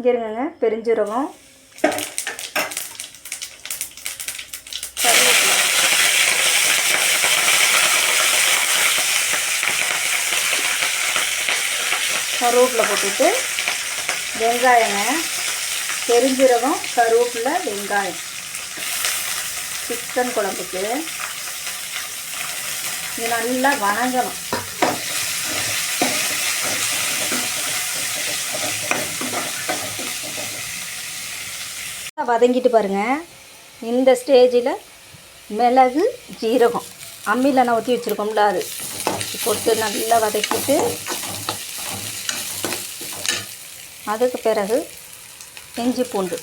இங்கே இருங்கங்க பெருஞ்சீரகம். கருவேப்பிலை போட்டுட்டு வெங்காயங்க பெருஞ்சீரகம் கருவேப்பிலை வெங்காயம். சிக்கன் குழம்புக்கு. இது நல்லா வணங்கணும். வதங்கிட்டு பாருங்கள் இந்த ஸ்டேஜில் மிளகு ஜீரகம். அம்மியில் நான் ஊற்றி வச்சுருக்கோம்ல அது போட்டு நல்லா வதக்கிட்டு அதுக்கு பிறகு இஞ்சி பூண்டு.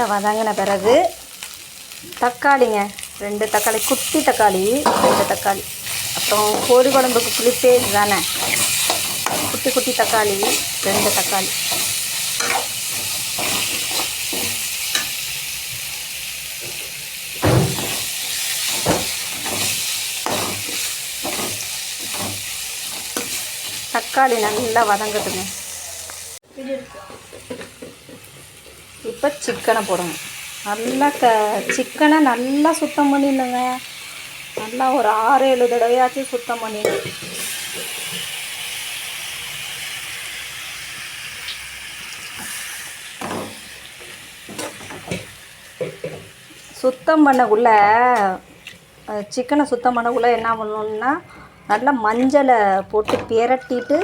நல்லா வதங்கின பிறகு தக்காளிங்க ரெண்டு தக்காளி குட்டி தக்காளி ரெண்டு தக்காளி. அப்புறம் கோழி குழம்புக்கு புளிப்பே தானே? குட்டி குட்டி தக்காளி ரெண்டு தக்காளி. தக்காளி நல்லா வதங்கட்டுங்க இப்போ சிக்கனை போடணும். நல்லா க சிக்கனை நல்லா சுத்தம் பண்ணிடணுங்க. நல்லா ஒரு ஆறு ஏழு தடவையாச்சும் சுத்தம் பண்ணிடணும். சுத்தம் பண்ணக்குள்ள சிக்கனை சுத்தம் பண்ணக்குள்ள என்ன பண்ணணும்னா நல்லா மஞ்சளை போட்டு பெரட்டிட்டு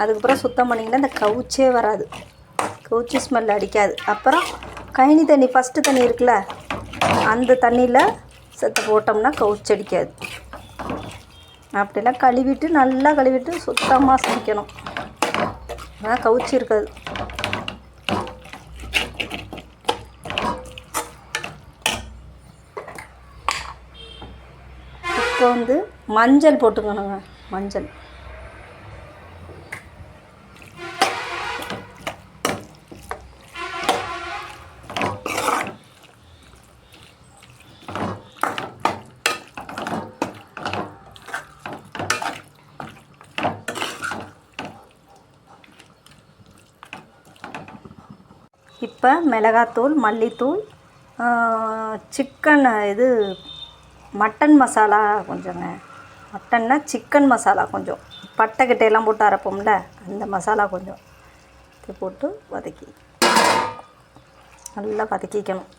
அதுக்கப்புறம் சுத்தம் பண்ணிங்கன்னா இந்த கவுச்சே வராது. கவுச்சி ஸ்மெல் அடிக்காது. அப்புறம் கழனி தண்ணி ஃபஸ்ட்டு தண்ணி இருக்குல்ல அந்த தண்ணியில் செத்து போட்டோம்னா கவுச்சி அடிக்காது. அப்படிலாம் கழுவிட்டு நல்லா கழுவிட்டு சுத்தமாக சமைக்கணும். அதான் கவுச்சி இருக்காது. இப்போ வந்து மஞ்சள் போட்டுக்கணுங்க மஞ்சள். இப்போ மிளகாத்தூள் மல்லித்தூள் சிக்கன் இது மட்டன் மசாலா கொஞ்சங்க. மட்டன்னா சிக்கன் மசாலா கொஞ்சம். பட்டை கிட்டையெல்லாம் போட்டு அரைப்போம்ல அந்த மசாலா கொஞ்சம். இது போட்டு வதக்கி நல்லா வதக்கிக்கணும்.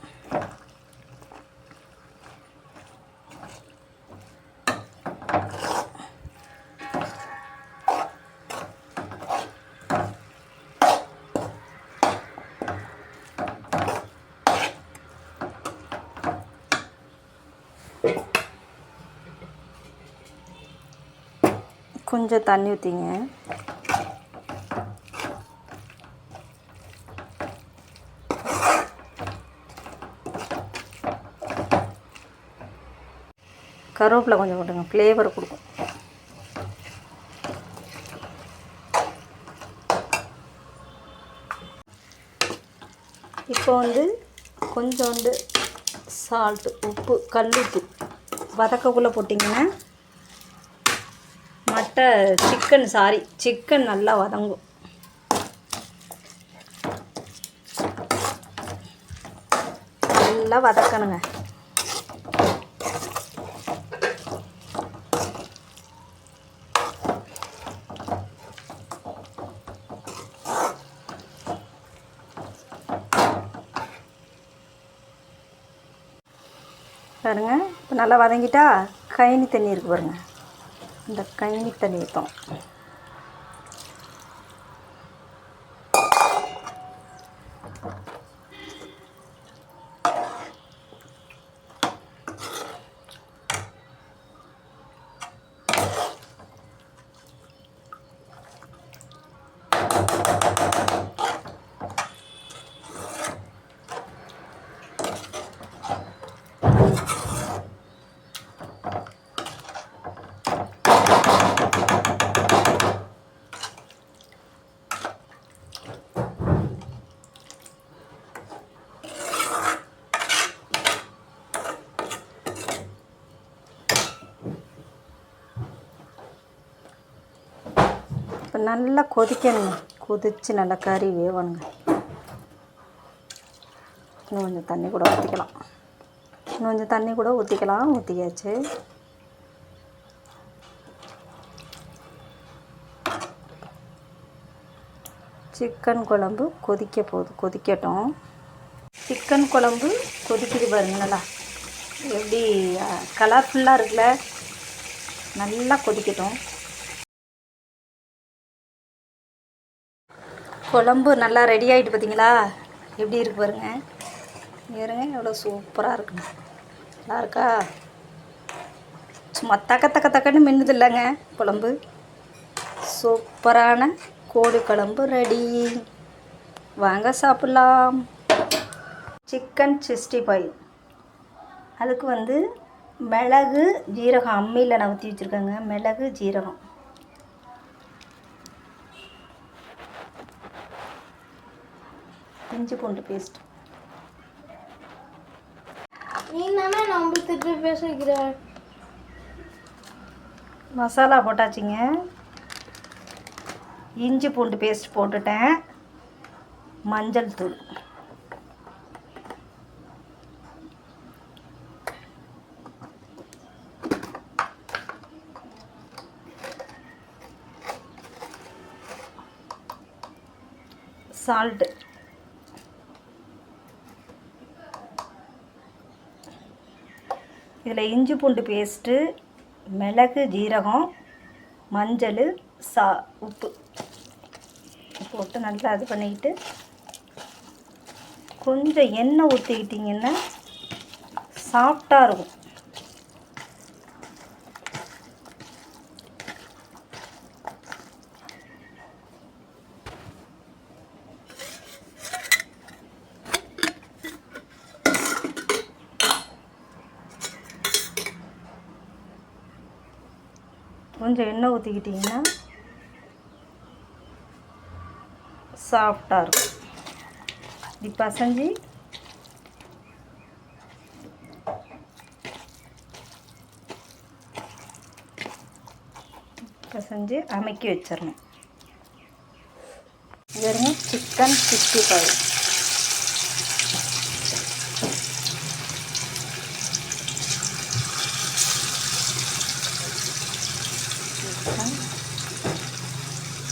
கொஞ்சம் தண்ணி ஊற்றிங்க கருவேப்பிலை கொஞ்சம் போட்டுங்க. ஃப்ளேவர் கொடுக்கும். இப்போ வந்து கொஞ்சோண்டு சால்ட்டு உப்பு கல்லுப்பு வதக்கக்குள்ளே போட்டிங்கன்னா மட்டை சிக்கன் சாரி சிக்கன் நல்லா வதங்கும். நல்லா வதக்கணுங்க. பாருங்க இப்போ நல்லா வதங்கிட்டா கயனி தண்ணி இருக்கு பாருங்கள் ദക്കാനിട്ട് നീട്ടം இப்போ நல்லா கொதிக்கணுங்க. கொதித்து நல்லா கறி வேவணுங்க. இன்னும் கொஞ்சம் தண்ணி கூட ஊற்றிக்கலாம் இன்னும் கொஞ்சம் தண்ணி கூட ஊற்றிக்கலாம் ஊற்றியாச்சு சிக்கன் குழம்பு கொதிக்க போகுது கொதிக்கட்டும். சிக்கன் குழம்பு கொதிக்குது பாருங்க நல்லா. எப்படி கலர்ஃபுல்லாக இருக்குல்ல? நல்லா கொதிக்கட்டும். குழம்பு நல்லா ரெடி ஆகிட்டு பார்த்தீங்களா எப்படி இருக்கு பாருங்க. இருங்க எவ்வளோ சூப்பராக இருக்குங்க நல்லா இருக்கா? சும்மா தக்க தக்க தக்கன்னு மின்னுது இல்லைங்க குழம்பு. சூப்பரான கோழி குழம்பு ரெடி வாங்க சாப்பிட்லாம். Chicken sixty five. அதுக்கு வந்து மிளகு ஜீரகம் அம்மியில் நான் ஊற்றி வச்சுருக்கேங்க. மிளகு ஜீரகம். இஞ்சி பூண்டு பேஸ்ட் நீ தானே நம்ம திட்டு பேச வைக்கிற? மசாலா போட்டாச்சுங்க. இஞ்சி பூண்டு பேஸ்ட் போட்டுட்டேன். மஞ்சள் தூள். சால்ட்டு இதில் இஞ்சி பூண்டு பேஸ்ட்டு மிளகு ஜீரகம் மஞ்சள் சா உப்பு போட்டு நல்லா இது பண்ணிக்கிட்டு கொஞ்சம் எண்ணெய் ஊற்றிக்கிட்டிங்கன்னா சாஃப்டாக இருக்கும். கொஞ்சம் எண்ணெய் ஊற்றிக்கிட்டிங்கன்னா சாஃப்டாக இருக்கும். இப்படி பசைஞ்சு பசைஞ்சு அமைக்கி வச்சிடணும் வெறும் chicken sixty five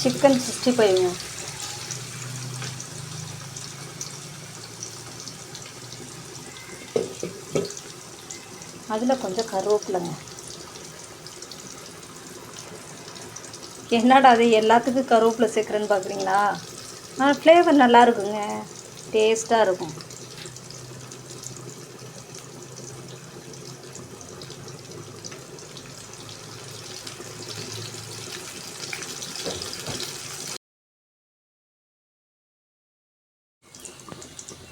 chicken sixty ஃபைவ்ங்க. அதில் கொஞ்சம் கருவேப்பிலைங்க. என்னடா அது எல்லாத்துக்கும் கருவேப்பிலை சேர்க்குறேன்னு பார்க்குறீங்களா ஆனால் ஃப்ளேவர் நல்லா இருக்குங்க. டேஸ்ட்டாக இருக்கும்.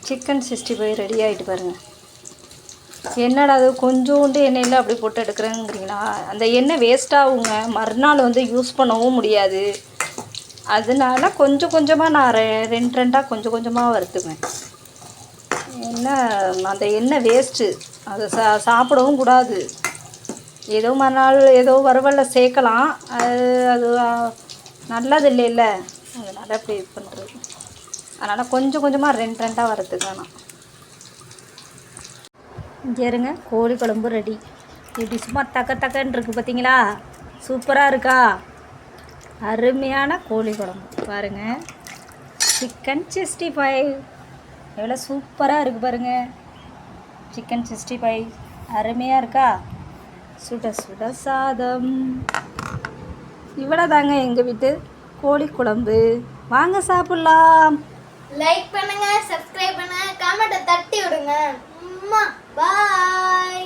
சிக்கன் சிக்ஸ்டி ஃபைவ் ரெடி ஆகிட்டு பாருங்கள் என்னடா அது? கொஞ்சோண்டு எண்ணெயில் அப்படி போட்டு எடுக்கிறேங்கிறீங்களா? அந்த எண்ணெய் வேஸ்ட் ஆகுங்க. மறுநாள் வந்து யூஸ் பண்ணவும் முடியாது. அதனால கொஞ்சம் கொஞ்சமாக நான் ரெ ரெண்டு ரெண்டாக கொஞ்சம் கொஞ்சமாக வறுத்துவேன் என்ன அந்த எண்ணெய் வேஸ்ட்டு அதை சா சாப்பிடவும் கூடாது. ஏதோ மறுநாள் ஏதோ வறுவலில் சேர்க்கலாம். அது அது நல்லது இல்லைல்ல. அதனால் அப்படி இது பண்ணுறது அதனால் கொஞ்சம் கொஞ்சமாக ரெண்டு ரெண்டாக வறுத்துக்கலாம் நான் இருங்க கோழி குழம்பு ரெடி இப்படி சும்மா தக்க தக்கன்னு இருக்குது பார்த்தீங்களா சூப்பராக இருக்கா? அருமையான கோழி குழம்பு. பாருங்கள் சிக்கன் சிக்ஸ்டி ஃபைவ் எவ்வளோ சூப்பராக இருக்குது பாருங்கள் சிக்கன் சிக்ஸ்டி ஃபைவ் அருமையாக இருக்கா? சுட சுட சாதம். இவ்வளோ தாங்க எங்கள் வீட்டு கோழி குழம்பு. வாங்க சாப்பிட்லாம். லைக் பண்ணுங்க சப்ஸ்கிரைப் பண்ணுங்க கமெண்ட்டை தட்டி விடுங்க. பாய்